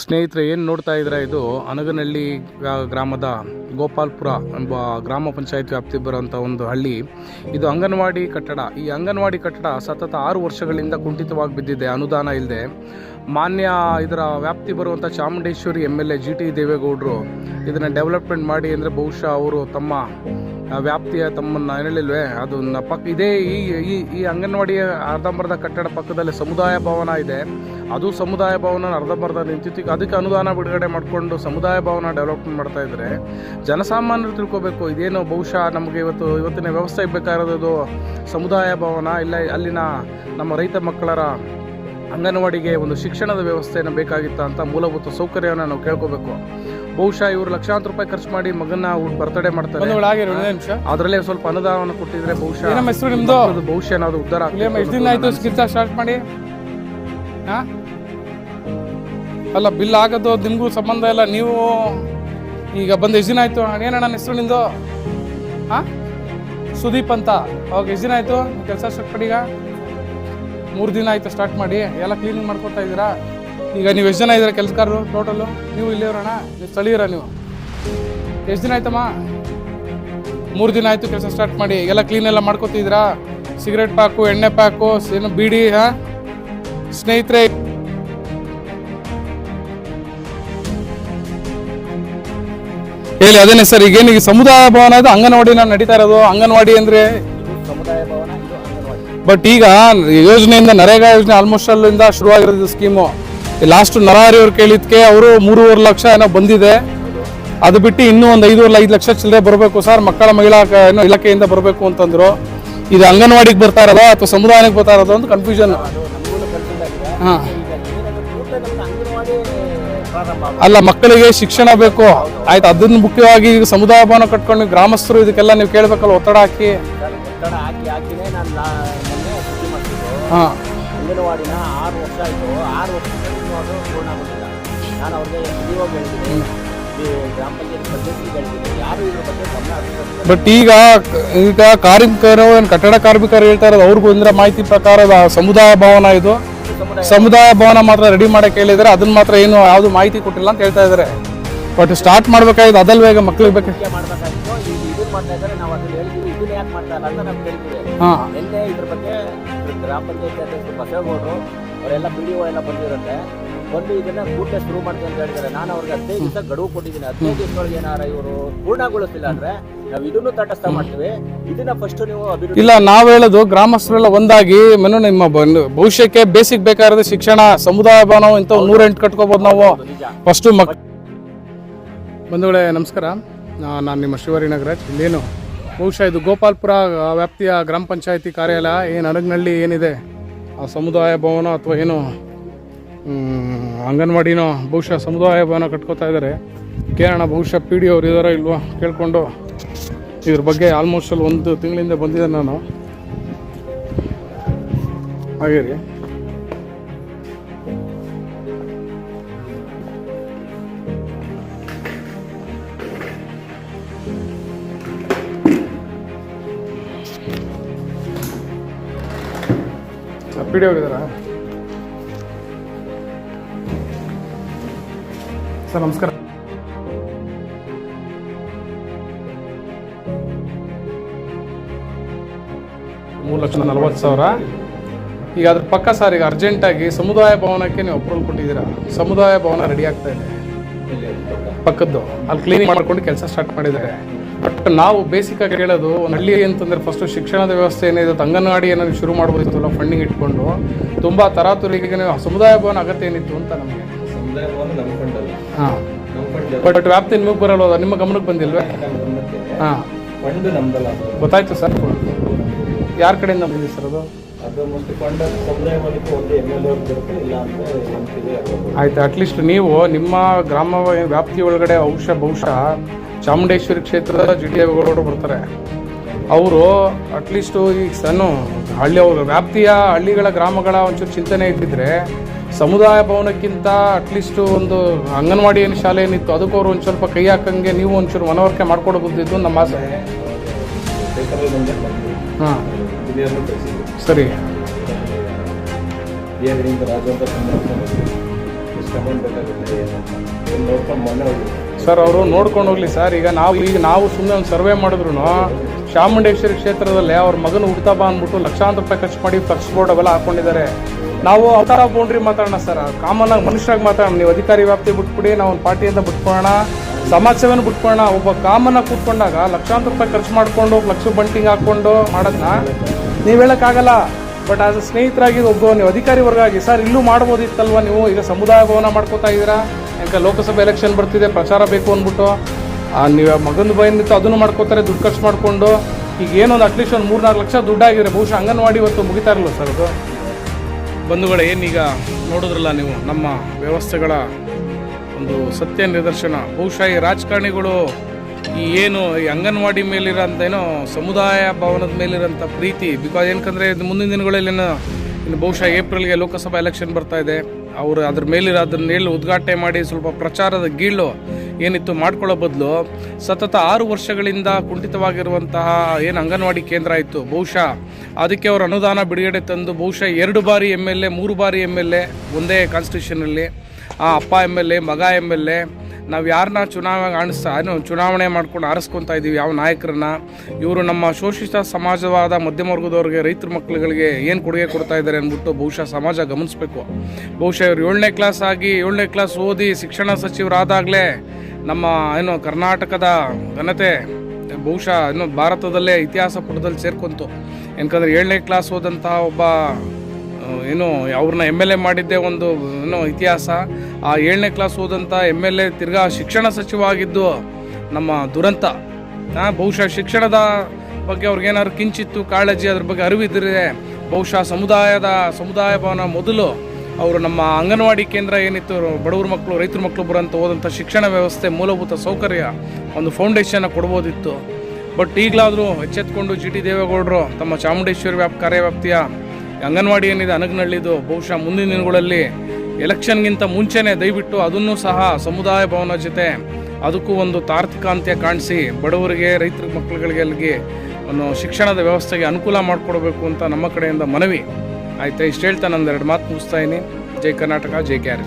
ಸ್ನೇಹಿತರೆ, ಏನು ನೋಡ್ತಾ ಇದ್ರ ಇದು ಅನಗನಹಳ್ಳಿ ಗ್ರಾಮದ ಗೋಪಾಲ್ಪುರ ಎಂಬ ಗ್ರಾಮ ಪಂಚಾಯತ್ ವ್ಯಾಪ್ತಿ ಬರುವಂಥ ಒಂದು ಹಳ್ಳಿ. ಇದು ಅಂಗನವಾಡಿ ಕಟ್ಟಡ. ಈ ಅಂಗನವಾಡಿ ಕಟ್ಟಡ ಸತತ ಆರು ವರ್ಷಗಳಿಂದ ಕುಂಠಿತವಾಗಿ ಬಿದ್ದಿದೆ. ಅನುದಾನ ಇಲ್ಲದೆ ಮಾನ್ಯ ಇದರ ವ್ಯಾಪ್ತಿ ಬರುವಂಥ Chamundeshwari M L A G T ದೇವೇಗೌಡರು ಇದನ್ನು ಡೆವಲಪ್ಮೆಂಟ್ ಮಾಡಿ ಅಂದರೆ ಬಹುಶಃ ಅವರು ತಮ್ಮ ವ್ಯಾಪ್ತಿಯ ತಮ್ಮನ್ನ ಹೇಳಿಲ್ವೇ ಅದು ಪಕ್, ಇದೇ ಈ ಈ ಈ ಅಂಗನವಾಡಿಯ ಅರ್ಧಂಬರ್ಧ ಕಟ್ಟಡ ಪಕ್ಕದಲ್ಲಿ ಸಮುದಾಯ ಭವನ ಇದೆ. ಅದು ಸಮುದಾಯ ಭವನ, ಅರ್ಧಂಬರ್ಧ ನಿಂತಿತ್ತು. ಅದಕ್ಕೆ ಅನುದಾನ ಬಿಡುಗಡೆ ಮಾಡಿಕೊಂಡು ಸಮುದಾಯ ಭವನ ಡೆವಲಪ್ಮೆಂಟ್ ಮಾಡ್ತಾ ಇದ್ದಾರೆ ಜನಸಾಮಾನ್ಯರು ತಿಳ್ಕೊಬೇಕು, ಇದೇನು ಬಹುಶಃ ನಮಗೆ ಇವತ್ತು, ಇವತ್ತಿನ ವ್ಯವಸ್ಥೆ ಬೇಕಾಗಿರೋದು ಸಮುದಾಯ ಭವನ, ಇಲ್ಲ ಅಲ್ಲಿನ ನಮ್ಮ ರೈತ ಮಕ್ಕಳರ ಅಂಗನವಾಡಿಗೆ ಒಂದು ಶಿಕ್ಷಣದ ವ್ಯವಸ್ಥೆಯನ್ನು ಬೇಕಾಗಿತ್ತ ಅಂತ ಮೂಲಭೂತ ಸೌಕರ್ಯವನ್ನು ನಾವು ಕೇಳ್ಕೋಬೇಕು. ಬಹುಶಃ ಇವರು ಲಕ್ಷಾಂತರ ರೂಪಾಯಿ ಖರ್ಚು ಮಾಡಿ ಮಗನ ಬರ್ತಡೇ ಮಾಡ್ತಾರೆ. ನಿಮಿಷ. ಅದರಲ್ಲೇ ಸ್ವಲ್ಪ ಅನುದಾನ ಕೊಟ್ಟಿದ್ರೆ ಬಹುಶಃ ನಮ್ಮ ಹೆಸರು ನಿಮ್ದು? ಬಹುಶಃ ಏನಾದ್ರು ಉದ್ದಾರ ಎಷ್ಟು ದಿನ ಆಯ್ತು ಸ್ಕಿಲ್ಸ ಸ್ಟಾರ್ಟ್ ಮಾಡಿ. ಅಲ್ಲ ಬಿಲ್ ಆಗೋದು ನಿಮಗೂ ಸಂಬಂಧ ಇಲ್ಲ ನೀವು ಈಗ ಬಂದು ಎಷ್ಟು ದಿನ ಆಯ್ತು? ಏನಣ್ಣ ನನ್ನ ಹೆಸರು ನಿಂದು ಹಾಂ? ಸುದೀಪ್ ಅಂತ. ಅವಾಗ ಎಷ್ಟು ದಿನ ಆಯ್ತು? ಕೆಲಸ ಸ್ಟಾರ್ಟ್ ಮಾಡಿ ಈಗ? ಮೂರು ದಿನ ಆಯ್ತು ಸ್ಟಾರ್ಟ್ ಮಾಡಿ. ಎಲ್ಲ ಕ್ಲೀನಿಂಗ್ ಮಾಡ್ಕೊತಾ ಇದ್ದೀರಾ? ಈಗ ನೀವು ಎಷ್ಟು ಜನ ಇದ್ದೀರಾ ಕೆಲಸಕಾರರು ಟೋಟಲು ನೀವು ಇಲ್ಲಿವ್ರಣ್ಣ ನೀವು ಸ್ಥಳೀಯರ ನೀವು. ಎಷ್ಟು ದಿನ ಆಯ್ತಮ್ಮ? ಮೂರು ದಿನ ಆಯಿತು ಕೆಲಸ ಸ್ಟಾರ್ಟ್ ಮಾಡಿ. ಎಲ್ಲ ಕ್ಲೀನ್ ಎಲ್ಲ ಮಾಡ್ಕೋತಿದ್ದೀರಾ? ಸಿಗರೇಟ್ ಪ್ಯಾಕು ಎಣ್ಣೆ ಪ್ಯಾಕು ಏನು ಬೀಡಿ ಹಾಂ? ಸ್ನೇಹಿತರೆ ಹೇಳಿ ಅದೇನೆ ಸರ್ ಈಗೇನು ಈಗ ಸಮುದಾಯ ಭವನ ಇದು ನಾನು ನಡೀತಾ ಇರೋದು? ಅಂಗನವಾಡಿ ಅಂದ್ರೆ? ಬಟ್ ಈಗ ಯೋಜನೆಯಿಂದ ನರೇಗಾ ಯೋಜನೆ ಆಲ್ಮೋಸ್ಟ್ ಅಲ್ಲಿಂದ ಶುರುವಾಗಿರೋದು ಸ್ಕೀಮು ಲಾಸ್ಟ್ ನರಹರಿ ಅವ್ರು ಕೇಳಿದ್ಕೆ ಅವರು ಮೂರುವರೆ ಲಕ್ಷ ಏನೋ ಬಂದಿದೆ. ಅದು ಬಿಟ್ಟು ಇನ್ನೂ ಒಂದು ಐದೂವರೆ ಐದು ಲಕ್ಷ ಚಿಲ್ಲರೆ ಬರಬೇಕು ಸರ್ ಮಕ್ಕಳ ಮಹಿಳಾ ಏನೋ ಇಲಾಖೆಯಿಂದ ಬರಬೇಕು ಅಂತಂದ್ರು. ಇದು ಅಂಗನವಾಡಿಗೆ ಬರ್ತಾ ಇರೋದಾ ಅಥವಾ ಸಮುದಾಯಕ್ಕೆ ಬರ್ತಾ ಇರೋದು ಅಂತ ಕನ್ಫ್ಯೂಷನ್ ಹಾಂ. ಅಲ್ಲ ಮಕ್ಕಳಿಗೆ ಶಿಕ್ಷಣ ಬೇಕು. ಆಯ್ತು ಅದನ್ನ ಮುಖ್ಯವಾಗಿ ಈಗ ಸಮುದಾಯ ಭವನ ಕಟ್ಕೊಂಡು ಗ್ರಾಮಸ್ಥರು ಇದಕ್ಕೆಲ್ಲ ನೀವು ಕೇಳಬೇಕಲ್ಲ ಒತ್ತಡ ಹಾಕಿ. ಹಾಂ. ಅಂಗನವಾಡಿನ ಆರು ವರ್ಷ ಆಯಿತು. ಆರು ವರ್ಷದಲ್ಲಿ ಅದು ಪೂರ್ಣ ಆಗಿಲ್ಲ ನಾನು ಅವ್ರಿಗೆ ಡಿ ಒ ಹೇಳಿದ್ದೀನಿ. ಗ್ರಾಮ ಪಂಚಾಯತ್ ಹೇಳಿದ್ದೀನಿ. ಯಾರು ಇದ್ರ ಬಗ್ಗೆ ಗಮನ. ಬಟ್ ಈಗ ಈಗ ಕಾರ್ಮಿಕರು ಏನು ಕಟ್ಟಡ ಕಾರ್ಮಿಕರು ಹೇಳ್ತಾ ಇರೋದು ಅವ್ರಿಗೂ ಅಂದ್ರೆ ಮಾಹಿತಿ ಪ್ರಕಾರ ಆ ಸಮುದಾಯ ಭವನ ಇದು. ಸಮುದಾಯ. ಭವನ ಮಾತ್ರ ರೆಡಿ ಮಾಡಕ್ಕೆ ಹೇಳಿದ್ರೆ. ಅದನ್ನ ಮಾತ್ರ ಏನು ಯಾವುದು ಮಾಹಿತಿ ಕೊಟ್ಟಿಲ್ಲ ಅಂತ ಹೇಳ್ತಾ ಇದ್ದಾರೆ ಬಟ್ ಸ್ಟಾರ್ಟ್ ಮಾಡ್ಬೇಕಾಗಿದ್ದು ಅದಲ್ವೇ ಈಗ ಮಕ್ಳಿಗೆ ಬೇಕು. ಮಾಡಬೇಕಾಗಿತ್ತು. ಮಾಡ್ತಾ ಇದ್ದಾರೆ ನಾವು ಅದನ್ನ ಹೇಳ್ತೀವಿ. ಇದನ್ನ ಯಾಕೆ ಮಾಡ್ತಾ ಇಲ್ಲ ಅಂತ ನಾವು ಕೇಳ್ತೀವಿ. ಹಾಂ. ನಿನ್ನೆ ಇದ್ರ ಬಗ್ಗೆ ಗ್ರಾಮ ಪಂಚಾಯತ್ ಅಧ್ಯಕ್ಷರು ಬಸವೇಗೌಡರು ಅವರೆಲ್ಲ ಪಿ ಡಿ ಒ ಎಲ್ಲ ಬಂದಿರುತ್ತೆ. ಬಂದು ಇದನ್ನ ಕೂಟೆ ಶುರು ಮಾಡ್ತೀವಿ ಅಂತ ಹೇಳಿದ್ದಾರೆ. ನಾನು ಅವ್ರಿಗೆ ಹದಿನೈದು ದಿವಸ ಗಡುವು ಕೊಟ್ಟಿದ್ದೀನಿ. ಹದಿನೈದು ದಿವಸದೊಳಗೆ ಏನಾರ ಇವರು ಪೂರ್ಣಗೊಳಿಸಿಲ್ಲ ಅಂದ್ರೆ ನಾವು ಇದನ್ನು ತಟಸ್ಥ ಮಾಡ್ತೀವಿ. ಇದನ್ನ ಫಸ್ಟ್ ನೀವು ಅಭಿವೃದ್ಧಿ ಇಲ್ಲ ನಾವು ಹೇಳೋದು ಗ್ರಾಮಸ್ಥರೆಲ್ಲ ಒಂದಾಗಿ ಮೆನು ನಿಮ್ಮ ಬ- ಭವಿಷ್ಯಕ್ಕೆ ಬೇಸಿಕ್ ಬೇಕಾದ ಶಿಕ್ಷಣ ಸಮುದಾಯ ಭವನ ಇಂಥ ನೂರೆಂಟು ಕಟ್ಕೋಬೋದು ನಾವು. ಫಸ್ಟ್ ಫಸ್ಟು ಮಕ್ ಬಂಧುಗಳೇ ನಮಸ್ಕಾರ. ನಾನು ನಿಮ್ಮ ಶಿವರಿ ನಾಗರಾಜ್. ಇಲ್ಲೇನು? ಬಹುಶಃ ಇದು ಗೋಪಾಲ್ಪುರ ವ್ಯಾಪ್ತಿಯ ಗ್ರಾಮ ಪಂಚಾಯತಿ ಕಾರ್ಯಾಲಯ ಏನು ಅಡಗಿನಲ್ಲಿ ಏನಿದೆ? ಆ ಸಮುದಾಯ ಭವನ ಅಥವಾ ಏನು ಅಂಗನವಾಡಿನೋ ಬಹುಶಃ ಸಮುದಾಯ ಭವನ ಕಟ್ಕೋತಾ ಇದ್ದಾರೆ ಕೇಳೋಣ ಬಹುಶಃ ಪಿ ಡಿ ಅವ್ರು ಇದಾರೋ ಇಲ್ವೋ ಕೇಳಿಕೊಂಡು ಇದ್ರ ಬಗ್ಗೆ ಆಲ್ಮೋಸ್ಟ್ ಅಲ್ಲಿ ಒಂದು ತಿಂಗಳಿಂದ ಬಂದಿದ್ದೆ ನಾನು. ಹಾಗೇ ರೀ. ಪಿ ಡಿ ಸರ್ ನಮಸ್ಕಾರ. ಮೂರು ಲಕ್ಷದ ನಲವತ್ತು ಸಾವಿರ. ಈಗ ಅದ್ರ ಪಕ್ಕ ಸರ್ ಈಗ ಅರ್ಜೆಂಟಾಗಿ ಸಮುದಾಯ ಭವನಕ್ಕೆ ನೀವು ಅಪ್ರೂವಲ್ ಕೊಟ್ಟಿದ್ದೀರಾ? ಸಮುದಾಯ ಭವನ ರೆಡಿ ಆಗ್ತಾ ಇದೆ. ಪಕ್ಕದ್ದು. ಅಲ್ಲಿ ಕ್ಲೀನಿಂಗ್ ಮಾಡ್ಕೊಂಡು ಕೆಲಸ ಸ್ಟಾರ್ಟ್ ಮಾಡಿದ್ದಾರೆ. ಬಟ್ ನಾವು ಬೇಸಿಕ್ ಆಗಿ ಹೇಳೋದು ಒಂದು ಹಳ್ಳಿ ಅಂತಂದ್ರೆ ಫಸ್ಟ್ ಶಿಕ್ಷಣದ ವ್ಯವಸ್ಥೆ ಏನಿದೆ ಅಂಗನವಾಡಿ ಏನಾದ್ರು ಶುರು ಮಾಡ್ಬೋದಿತ್ತಲ್ಲ ಫಂಡಿಂಗ್ ಇಟ್ಕೊಂಡು. ತುಂಬಾ ತರಾತುರಿಗೆ ನೀವು ಸಮುದಾಯ ಭವನ ಅಗತ್ಯ ಏನಿತ್ತು ಅಂತ ನಮಗೆ. ಹಾಂ. ಬಟ್ ವ್ಯಾಪ್ತಿ ನಿಮಗೆ ಬರಲ್ಲ ನಿಮ್ಮ ಗಮನಕ್ಕೆ ಬಂದಿಲ್ವೇ? ಹಾಂ. ಗೊತ್ತಾಯ್ತು ಸರ್? ಯಾರ ಕಡೆಯಿಂದ ಬಂದಿದೆ ಸರ್ ಅದು? ಆಯ್ತು ಅಟ್ಲೀಸ್ಟ್ ನೀವು ನಿಮ್ಮ ಗ್ರಾಮ ವ್ಯಾಪ್ತಿ ಒಳಗಡೆ ಔಷಧ ಬಹುಶಃ ಚಾಮುಂಡೇಶ್ವರಿ ಕ್ಷೇತ್ರದ ಜಿ ಡಿ ದೇವೇಗೌಡರು ಬರ್ತಾರೆ. ಅವರು ಅಟ್ಲೀಸ್ಟು ಈ ಸಣ್ಣ ಹಳ್ಳಿ, ಅವರು ವ್ಯಾಪ್ತಿಯ ಹಳ್ಳಿಗಳ ಗ್ರಾಮಗಳ ಒಂಚೂರು ಚಿಂತನೆ ಇದ್ದಿದ್ರೆ ಸಮುದಾಯ ಭವನಕ್ಕಿಂತ ಅಟ್ಲೀಸ್ಟು ಒಂದು ಅಂಗನವಾಡಿ ಏನು ಶಾಲೆ ಏನಿತ್ತು, ಅದಕ್ಕೂ ಅವರು ಒಂದು ಸ್ವಲ್ಪ ಕೈ ಹಾಕಂಗೆ ನೀವು ಒಂಚೂರು ಮನವರಿಕೆ ಮಾಡ್ಕೊಡಬಹುದಿದ್ದು ನಮ್ಮ ಆಸೆ. ಹಾಂ. ಸರಿ. ಸರ್, ಅವರು ನೋಡ್ಕೊಂಡು ಹೋಗ್ಲಿ ಸರ್. ಈಗ ನಾವು ಈಗ ನಾವು ಸುಮ್ಮನೆ ಒಂದು ಸರ್ವೆ ಮಾಡಿದ್ರು ಚಾಮುಂಡೇಶ್ವರಿ ಕ್ಷೇತ್ರದಲ್ಲಿ ಅವ್ರ ಮಗನ ಹುಡ್ತಾ ಬಾ ಅಂದ್ಬಿಟ್ಟು ಲಕ್ಷಾಂತರ ರೂಪಾಯಿ ಖರ್ಚು ಮಾಡಿ ಫ್ಲಕ್ಸ್ ಬೋರ್ಡ್ ಅವೆಲ್ಲ ಹಾಕೊಂಡಿದ್ದಾರೆ. ನಾವು ಅವತಾರ ಬೌಂಡ್ರಿ ಮಾತಾಡೋಣ ಸರ್. ಕಾಮನ್ ಆಗಿ ಮನುಷ್ಯರಾಗಿ ಮಾತಾಡೋಣ. ನೀವು ಅಧಿಕಾರಿ ವ್ಯಾಪ್ತಿ ಬಿಟ್ಬಿಡಿ, ನಾವು ಒಂದು ಪಾರ್ಟಿಯಿಂದ ಬಿಟ್ಕೊಳ್ಳೋಣ. ಸಮಾಜ ಸೇವೆನ ಬಿಟ್ಕೊಳ್ಳೋಣ. ಒಬ್ಬ ಕಾಮನ್ ಆಗಿ ಕೂತ್ಕೊಂಡಾಗ ಲಕ್ಷಾಂತರ ರೂಪಾಯಿ ಖರ್ಚು ಮಾಡಿಕೊಂಡು ಲಕ್ಷ ಬಂಟಿಂಗ್ ಹಾಕ್ಕೊಂಡು ಮಾಡೋದನ್ನ ನೀವು ಹೇಳೋಕ್ಕಾಗಲ್ಲ. ಬಟ್ ಆಸ್ ಸ್ನೇಹಿತರಾಗಿ ಒಬ್ಬ ನೀವು ಅಧಿಕಾರಿ ವರ್ಗ ಆಗಿ ಸರ್, ಇಲ್ಲೂ ಮಾಡ್ಬೋದಿತ್ತಲ್ವ ನೀವು? ಈಗ ಸಮುದಾಯ ಭವನ ಮಾಡ್ಕೋತಾ ಇದ್ದೀರಾ? ಯಾಕೆ ಲೋಕಸಭೆ ಎಲೆಕ್ಷನ್ ಬರ್ತಿದೆ, ಪ್ರಚಾರ ಬೇಕು ಅಂದ್ಬಿಟ್ಟು. ನೀವು ಮಗನ ಬೈನಿತ್ತು ಅದನ್ನು ಮಾಡ್ಕೋತಾರೆ, ದುಡ್ಡು ಖರ್ಚು ಮಾಡಿಕೊಂಡು. ಈಗ ಏನೊಂದು ಅಟ್ಲೀಸ್ಟ್ ಒಂದು ಮೂರ್ನಾಲ್ಕು ಲಕ್ಷ ದುಡ್ಡಾಗಿದ್ರೆ ಬಹುಶಃ ಅಂಗನವಾಡಿ ಇವತ್ತು ಮುಗಿತಾ ಇರಲ್ಲ ಸರ್ ಅದು? ಬಂಧುಗಳ, ಏನೀಗ ನೋಡಿದ್ರಲ್ಲ ನೀವು, ನಮ್ಮ ವ್ಯವಸ್ಥೆಗಳ ಒಂದು ಸತ್ಯ ನಿದರ್ಶನ. ಬಹುಶಃ ಈ ರಾಜಕಾರಣಿಗಳು ಏನು ಅಂಗನವಾಡಿ ಮೇಲಿರೋಂಥ ಏನೋ ಸಮುದಾಯ ಭವನದ ಮೇಲಿರೋಂಥ ಪ್ರೀತಿ ಬಿಕಾಸ್ ಏನಕ್ಕಂದರೆ ಇದು ಮುಂದಿನ ದಿನಗಳಲ್ಲಿ ಏನು ಇನ್ನು ಬಹುಶಃ ಏಪ್ರಿಲ್ಗೆ ಲೋಕಸಭಾ ಎಲೆಕ್ಷನ್ ಬರ್ತಾ ಇದೆ. ಅವರು ಅದ್ರ ಮೇಲಿರೋ ಅದನ್ನ ಹೇಳಿ ಉದ್ಘಾಟನೆ ಮಾಡಿ ಸ್ವಲ್ಪ ಪ್ರಚಾರದ ಗೀಳು ಏನಿತ್ತು ಮಾಡ್ಕೊಳ್ಳೋ ಬದಲು ಸತತ ಆರು ವರ್ಷಗಳಿಂದ ಕುಂಠಿತವಾಗಿರುವಂತಹ ಏನು ಅಂಗನವಾಡಿ ಕೇಂದ್ರ ಇತ್ತು ಬಹುಶಃ ಅದಕ್ಕೆ ಅವರು ಅನುದಾನ ಬಿಡುಗಡೆ ತಂದು ಬಹುಶಃ ಎರಡು ಬಾರಿ ಎಂ ಎಲ್ ಎ ಮೂರು ಬಾರಿ ಎಂ ಎಲ್ ಎ ಒಂದೇ ಕಾನ್ಸ್ಟಿಟ್ಯೂಷನಲ್ಲಿ ಆ ಅಪ್ಪ ಎಂ ಎಲ್ ಎ ಮಗ ಎಂ ಎಲ್ ಎ ನಾವು ಯಾರನ್ನ ಚುನಾವಣೆ ಏನು ಚುನಾವಣೆ ಮಾಡ್ಕೊಂಡು ಆರಿಸ್ಕೊತ ಇದ್ದೀವಿ ಯಾವ ನಾಯಕರನ್ನ. ಇವರು ನಮ್ಮ ಶೋಷಿತ ಸಮಾಜವಾದ ಮಧ್ಯಮ ವರ್ಗದವ್ರಿಗೆ, ರೈತರ ಮಕ್ಕಳುಗಳಿಗೆ ಏನು ಕೊಡುಗೆ ಕೊಡ್ತಾ ಇದ್ದಾರೆ ಅಂದ್ಬಿಟ್ಟು ಬಹುಶಃ ಸಮಾಜ ಗಮನಿಸಬೇಕು. ಬಹುಶಃ ಇವರು ಏಳನೇ ಕ್ಲಾಸ್ ಆಗಿ ಏಳನೇ ಕ್ಲಾಸ್ ಓದಿ ಶಿಕ್ಷಣ ಸಚಿವರಾದಾಗಲೇ ನಮ್ಮ, ಏನು ಕರ್ನಾಟಕದ ಘನತೆ, ಬಹುಶಃ ಇನ್ನು ಭಾರತದಲ್ಲೇ ಇತಿಹಾಸ ಪುಟದಲ್ಲಿ ಸೇರ್ಕೊಂತು. ಯಾಕಂದರೆ ಏಳನೇ ಕ್ಲಾಸ್ ಹೋದಂತಹ ಒಬ್ಬ ಏನು, ಅವ್ರನ್ನ ಎಂ ಎಲ್ ಎ ಮಾಡಿದ್ದೇ ಒಂದು, ಏನೋ, ಇತಿಹಾಸ. ಆ ಏಳನೇ ಕ್ಲಾಸ್ ಓದಂಥ ಎಂ ಎಲ್ ಎ ತಿರ್ಗಾ ಶಿಕ್ಷಣ ಸಚಿವ ಆಗಿದ್ದು ನಮ್ಮ ದುರಂತ. ಬಹುಶಃ ಶಿಕ್ಷಣದ ಬಗ್ಗೆ ಅವ್ರಿಗೇನಾದ್ರು ಕಿಂಚಿತ್ತು ಕಾಳಜಿ, ಅದ್ರ ಬಗ್ಗೆ ಅರಿವಿದ್ರೆ ಬಹುಶಃ ಸಮುದಾಯದ, ಸಮುದಾಯ ಭವನ ಮೊದಲು ಅವರು ನಮ್ಮ ಅಂಗನವಾಡಿ ಕೇಂದ್ರ ಏನಿತ್ತು, ಬಡವ್ರ ಮಕ್ಕಳು ರೈತರ ಮಕ್ಕಳು ಬರೋಂಥ ಹೋದಂಥ ಶಿಕ್ಷಣ ವ್ಯವಸ್ಥೆ ಮೂಲಭೂತ ಸೌಕರ್ಯ ಒಂದು ಫೌಂಡೇಶನ್ ಕೊಡ್ಬೋದಿತ್ತು. ಬಟ್ ಈಗಲಾದರೂ ಎಚ್ಚೆತ್ಕೊಂಡು ಜಿ ಟಿ ದೇವೇಗೌಡರು, ತಮ್ಮ ಚಾಮುಂಡೇಶ್ವರಿ ವ್ಯಾಪ್ ಕಾರ್ಯವ್ಯಾಪ್ತಿಯ ಅಂಗನವಾಡಿ ಏನಿದೆ ಅನಗನಹಳ್ಳಿದು ಬಹುಶಃ ಮುಂದಿನ ದಿನಗಳಲ್ಲಿ ಎಲೆಕ್ಷನ್ಗಿಂತ ಮುಂಚೆನೇ ದಯವಿಟ್ಟು ಅದನ್ನು ಸಹ ಸಮುದಾಯ ಭವನ ಜೊತೆ ಅದಕ್ಕೂ ಒಂದು ತಾರ್ಕಿಕ ಅಂತ್ಯ ಕಾಣಿಸಿ, ಬಡವರಿಗೆ, ರೈತರ ಮಕ್ಕಳುಗಳಿಗೆ ಒಂದು ಶಿಕ್ಷಣದ ವ್ಯವಸ್ಥೆಗೆ ಅನುಕೂಲ ಮಾಡಿಕೊಡಬೇಕು ಅಂತ ನಮ್ಮ ಕಡೆಯಿಂದ ಮನವಿ. ಆಯಿತಾ, ಇಷ್ಟು ಹೇಳ್ತಾ ನಂದು ಎರಡು ಮಾತು ಮುಗಿಸ್ತಾ ಇದ್ದೀನಿ. ಜೈ ಕರ್ನಾಟಕ, ಜೈ ಕೆ ಆರ್